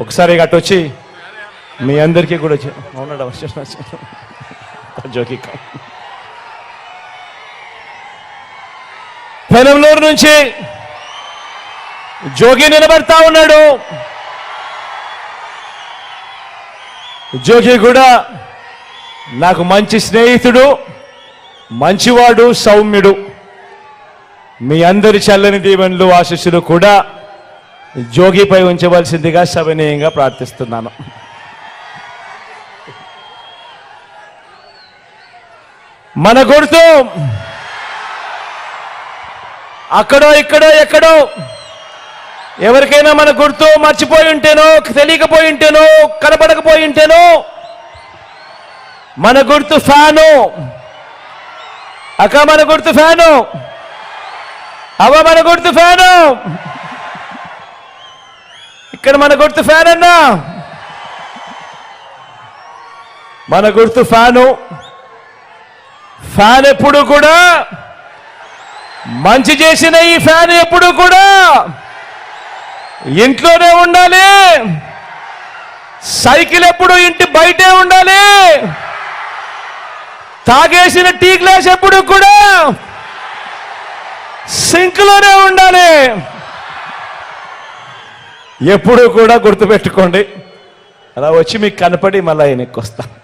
ఒకసారి అటు వచ్చి మీ అందరికీ కూడా వచ్చి అవునాడు వచ్చేసిన జోకి పెనంలూరు నుంచి జోగి నిలబడతా ఉన్నాడు. జోగి కూడా నాకు మంచి స్నేహితుడు మంచివాడు సౌమ్యుడు. మీ అందరి చల్లని దీవెనలు ఆశీస్సులు కూడా జోగిపై ఉంచవలసిందిగా శవనీయంగా ప్రార్థిస్తున్నాను. మన గుర్తు అక్కడో ఇక్కడో ఎక్కడో ఎవరికైనా మన గుర్తు మర్చిపోయి ఉంటేనో తెలియకపోయి ఉంటేనో కనపడకపోయి ఉంటేనో మన గుర్తు ఫ్యాను. అక్క మన గుర్తు ఫ్యాను. అవ మన గుర్తు ఫ్యాను. ఇక్కడ మన గుర్తు ఫ్యాన్ అన్నా. మన గుర్తు ఫ్యాను ఫ్యాన్ ఎప్పుడు కూడా మంచి చేసిన ఈ ఫ్యాన్ ఎప్పుడు కూడా ఇంట్లోనే ఉండాలి. సైకిల్ ఎప్పుడు ఇంటి బయటే ఉండాలి. తాగేసిన టీ గ్లాస్ ఎప్పుడు కూడా సింక్లోనే ఉండాలి. ఎప్పుడు కూడా గుర్తుపెట్టుకోండి. అలా వచ్చి మీకు కనపడి మళ్ళీ వెనక్కి వస్తాను